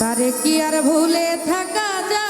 পারে কি আর ভুলে থাকা যায়?